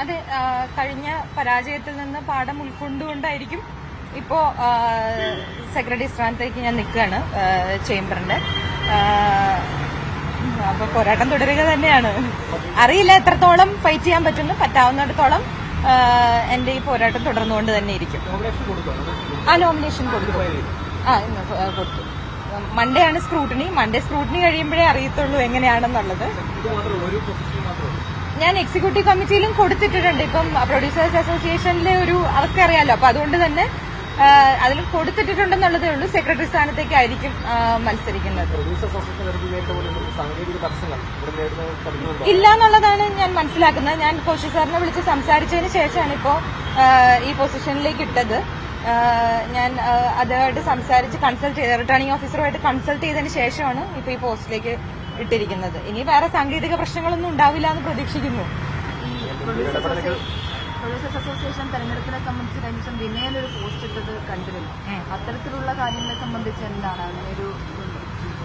അത് കഴിഞ്ഞ പരാജയത്തിൽ നിന്ന് പാഠം ഉൾക്കൊണ്ടുകൊണ്ടായിരിക്കും ഇപ്പോൾ സെക്രട്ടറി സ്ഥാനത്തേക്ക് ഞാൻ നിൽക്കുകയാണ് ചേംബറിന്റെ. അപ്പൊ പോരാട്ടം തുടരുക തന്നെയാണ്. അറിയില്ല എത്രത്തോളം ഫൈറ്റ് ചെയ്യാൻ പറ്റുന്നു പറ്റാവുന്നിടത്തോളം എന്റെ ഈ പോരാട്ടം തുടർന്നുകൊണ്ട് തന്നെ ഇരിക്കും. ആ നോമിനേഷൻ കൊടുക്കും ആ മൺഡേ ആണ് സ്ക്രൂട്ടിനി മൺഡേ സ്ക്രൂട്ടിനി കഴിയുമ്പോഴേ അറിയത്തുള്ളൂ എങ്ങനെയാണെന്നുള്ളത്. ഞാൻ എക്സിക്യൂട്ടീവ് കമ്മിറ്റിയിലും കൊടുത്തിട്ടുണ്ട് ഇപ്പം പ്രൊഡ്യൂസേഴ്സ് അസോസിയേഷനിലെ ഒരു അവസ്ഥ അറിയാലോ. അപ്പൊ അതുകൊണ്ട് തന്നെ അതിലും കൊടുത്തിട്ടുണ്ടെന്നുള്ളതേ ഉള്ളൂ. സെക്രട്ടറി സ്ഥാനത്തേക്കായിരിക്കും മത്സരിക്കുന്നത്. ഇല്ല എന്നുള്ളതാണ് ഞാൻ മനസ്സിലാക്കുന്നത്. ഞാൻ കോശി സാറിനെ വിളിച്ച് സംസാരിച്ചതിന് ശേഷമാണ് ഇപ്പോ ഈ പൊസിഷനിലേക്ക് ഇട്ടത്. ഞാൻ അതുമായിട്ട് സംസാരിച്ച് കൺസൾട്ട് ചെയ്ത് റിട്ടേണിംഗ് ഓഫീസറുമായിട്ട് കൺസൾട്ട് ചെയ്തതിന് ശേഷമാണ് ഇപ്പൊ ഈ പോസ്റ്റിലേക്ക് ഇട്ടിരിക്കുന്നത്. ഇനി വേറെ സാങ്കേതിക പ്രശ്നങ്ങളൊന്നും ഉണ്ടാവില്ല എന്ന് പ്രതീക്ഷിക്കുന്നു. പ്രൊഡ്യൂസേഴ്സ് അസോസിയേഷൻ തെരഞ്ഞെടുപ്പിനെ സംബന്ധിച്ച് കഴിഞ്ഞ ദിവസം പോസ്റ്റ് ഇട്ടത് കണ്ടിരുന്നു. അത്തരത്തിലുള്ള കാര്യങ്ങളെ സംബന്ധിച്ച് എന്താണ്? അങ്ങനെ ഒരു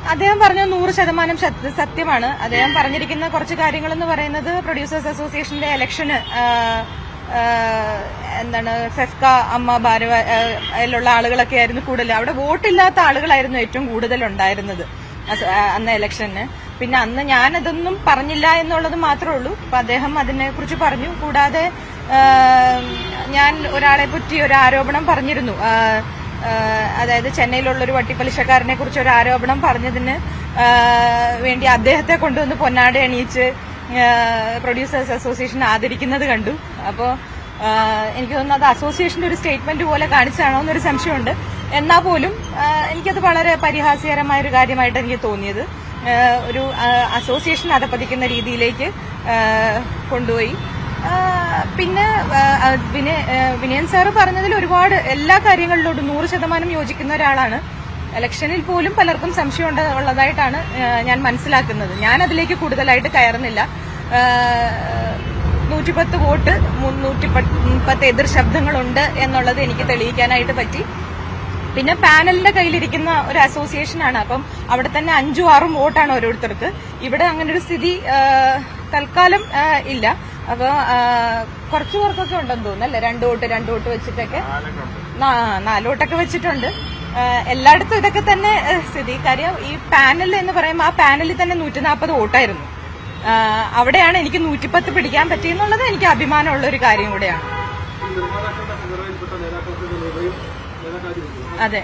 അദ്ദേഹം പറഞ്ഞ നൂറ് ശതമാനം സത്യ- സത്യമാണ്. അദ്ദേഹം പറഞ്ഞിരിക്കുന്ന കുറച്ച് കാര്യങ്ങൾ എന്ന് പറയുന്നത് പ്രൊഡ്യൂസേഴ്സ് അസോസിയേഷന്റെ ഇലക്ഷന് എന്താണ് സെസ്ക അമ്മ ഭാരവ ആളുകളൊക്കെ ആയിരുന്നു കൂടുതൽ. അവിടെ വോട്ടില്ലാത്ത ആളുകളായിരുന്നു ഏറ്റവും കൂടുതൽ ഉണ്ടായിരുന്നത്. അന്ന് ഇലക്ഷന് പിന്നെ അന്ന് ഞാനതൊന്നും പറഞ്ഞില്ല എന്നുള്ളത് മാത്രമേ ഉള്ളൂ. അപ്പൊ അദ്ദേഹം അതിനെ കുറിച്ച് പറഞ്ഞു. കൂടാതെ ഞാൻ ഒരാളെ പറ്റി ഒരു ആരോപണം പറഞ്ഞിരുന്നു. അതായത് ചെന്നൈയിലുള്ള ഒരു വട്ടിപ്പലിശക്കാരനെ കുറിച്ച് ഒരു ആരോപണം പറഞ്ഞതിന് വേണ്ടി അദ്ദേഹത്തെ കൊണ്ടുവന്ന് പൊന്നാട എണീച്ച് പ്രൊഡ്യൂസേഴ്സ് അസോസിയേഷൻ ആദരിക്കുന്നത് കണ്ടു. അപ്പോൾ എനിക്ക് തോന്നുന്നു അത് അസോസിയേഷന്റെ ഒരു സ്റ്റേറ്റ്മെന്റ് പോലെ കാണിച്ചാണോ എന്നൊരു സംശയമുണ്ട്. എന്നാൽ പോലും എനിക്കത് വളരെ പരിഹാസ്യകരമായ ഒരു കാര്യമായിട്ട് എനിക്ക് തോന്നിയത്. ഒരു അസോസിയേഷൻ അധപ്പതിക്കുന്ന രീതിയിലേക്ക് കൊണ്ടുപോയി. പിന്നെ വിനയൻ സാറ് പറഞ്ഞതിൽ ഒരുപാട് എല്ലാ കാര്യങ്ങളിലോട്ടും നൂറ് ശതമാനം യോജിക്കുന്ന ഒരാളാണ്. ഇലക്ഷനിൽ പോലും പലർക്കും സംശയം ഉള്ളതായിട്ടാണ് ഞാൻ മനസ്സിലാക്കുന്നത്. ഞാൻ അതിലേക്ക് കൂടുതലായിട്ട് കയറുന്നില്ല. നൂറ്റിപ്പത്ത് വോട്ട് മുന്നൂറ്റി പത്ത് എതിർ ശബ്ദങ്ങളുണ്ട് എന്നുള്ളത് എനിക്ക് തെളിയിക്കാനായിട്ട് പറ്റി. പിന്നെ പാനലിന്റെ കയ്യിലിരിക്കുന്ന ഒരു അസോസിയേഷൻ ആണ്. അപ്പം അവിടെ തന്നെ അഞ്ചും ആറും വോട്ടാണ് ഓരോരുത്തർക്ക്. ഇവിടെ അങ്ങനെ ഒരു സ്ഥിതി തൽക്കാലം ഇല്ല. അപ്പൊ കുറച്ചു പേർക്കൊക്കെ ഉണ്ടെന്ന് തോന്നുന്നു അല്ലെ? രണ്ടു വോട്ട് രണ്ടു വോട്ട് വെച്ചിട്ടൊക്കെ. നാല് വോട്ടൊക്കെ വെച്ചിട്ടുണ്ട്. എല്ലായിടത്തും ഇതൊക്കെ തന്നെ സ്ഥിതി. കാര്യം ഈ പാനൽ എന്ന് പറയുമ്പോൾ ആ പാനലിൽ തന്നെ നൂറ്റി നാൽപ്പത് വോട്ടായിരുന്നു അവിടെയാണ് എനിക്ക് നൂറ്റിപ്പത്ത് പിടിക്കാൻ പറ്റിയെന്നുള്ളത് എനിക്ക് അഭിമാനമുള്ള ഒരു കാര്യം കൂടെയാണ്. അതെ.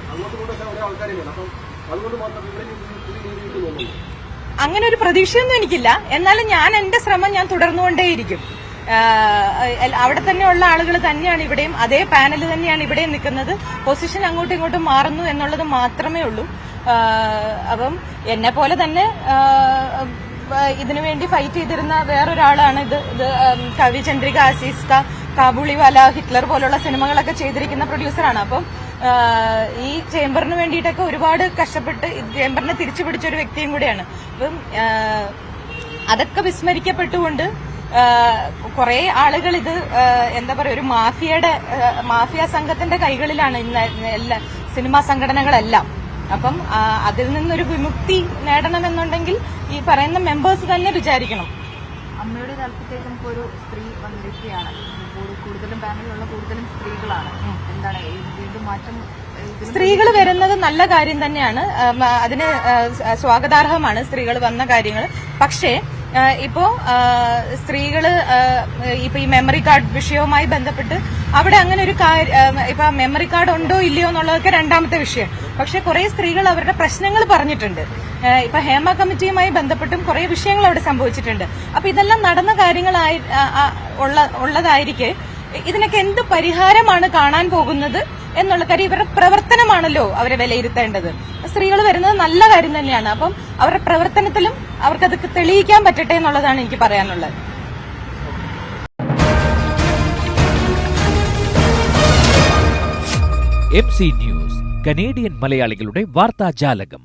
അങ്ങനെ ഒരു പ്രതീക്ഷയൊന്നും എനിക്കില്ല. എന്നാലും ഞാൻ എന്റെ ശ്രമം ഞാൻ തുടർന്നുകൊണ്ടേയിരിക്കും. അവിടെ തന്നെയുള്ള ആളുകൾ തന്നെയാണ് ഇവിടെയും. അതേ പാനൽ തന്നെയാണ് ഇവിടെയും നിൽക്കുന്നത്. പൊസിഷൻ അങ്ങോട്ടും ഇങ്ങോട്ടും മാറുന്നു എന്നുള്ളത് മാത്രമേ ഉള്ളൂ. അപ്പം എന്നെ പോലെ തന്നെ ഇതിനു വേണ്ടി ഫൈറ്റ് ചെയ്തിരുന്ന വേറൊരാളാണ് ഇത്. ഇത് കവി ചന്ദ്രിക അസീസ് ക കാബൂളിവാല ഹിറ്റ്ലർ പോലുള്ള സിനിമകളൊക്കെ ചെയ്തിരിക്കുന്ന പ്രൊഡ്യൂസറാണ് അപ്പം ഈ ചേംബറിന് വേണ്ടിയിട്ടൊക്കെ ഒരുപാട് കഷ്ടപ്പെട്ട് ചേംബറിനെ തിരിച്ചു പിടിച്ച ഒരു വ്യക്തിയും കൂടിയാണ്. അപ്പം അതൊക്കെ വിസ്മരിക്കപ്പെട്ടുകൊണ്ട് കുറെ ആളുകൾ ഇത് എന്താ പറയുക ഒരു മാഫിയയുടെ മാഫിയ സംഘത്തിന്റെ കൈകളിലാണ് ഇന്ന് എല്ലാ സിനിമാ സംഘടനകളെല്ലാം. അപ്പം അതിൽ നിന്നൊരു വിമുക്തി നേടണമെന്നുണ്ടെങ്കിൽ ഈ പറയുന്ന മെമ്പേഴ്സ് തന്നെ വിചാരിക്കണം. അമ്മയുടെ കാലത്തേക്ക് നമുക്കൊരു സ്ത്രീ വന്നിരിക്കുകയാണ്. കൂടുതലും പാനലിലുള്ള കൂടുതലും സ്ത്രീകളാണ്. എന്താണ് വീണ്ടും മാറ്റം സ്ത്രീകൾ വരുന്നത് നല്ല കാര്യം തന്നെയാണ്. അതിന് സ്വാഗതാർഹമാണ് സ്ത്രീകൾ വന്ന കാര്യങ്ങൾ. പക്ഷേ ഇപ്പോ സ്ത്രീകൾ ഇപ്പൊ ഈ മെമ്മറി കാർഡ് വിഷയവുമായി ബന്ധപ്പെട്ട് അവിടെ അങ്ങനെ ഒരു ഇപ്പൊ മെമ്മറി കാർഡ് ഉണ്ടോ ഇല്ലയോ എന്നുള്ളതൊക്കെ രണ്ടാമത്തെ വിഷയം. പക്ഷെ കുറെ സ്ത്രീകൾ അവരുടെ പ്രശ്നങ്ങൾ പറഞ്ഞിട്ടുണ്ട്. ഇപ്പൊ ഹേമ കമ്മിറ്റിയുമായി ബന്ധപ്പെട്ടും കുറെ വിഷയങ്ങൾ അവിടെ സംഭവിച്ചിട്ടുണ്ട്. അപ്പൊ ഇതെല്ലാം നടന്ന കാര്യങ്ങളായി ഉള്ളതായിരിക്കെ ഇതിനൊക്കെ എന്ത് പരിഹാരമാണ് കാണാൻ പോകുന്നത് എന്നുള്ള കാര്യം ഇവരുടെ പ്രവർത്തനമാണല്ലോ അവരെ വിലയിരുത്തേണ്ടത്. സ്ത്രീകൾ വരുന്നത് നല്ല കാര്യം തന്നെയാണ്. അപ്പം അവരുടെ പ്രവർത്തനത്തിലും അവർക്കത് തെളിയിക്കാൻ പറ്റട്ടെ എന്നുള്ളതാണ് എനിക്ക് പറയാനുള്ളത്. എം സി ന്യൂസ് കനേഡിയൻ മലയാളികളുടെ വാർത്താജാലകം.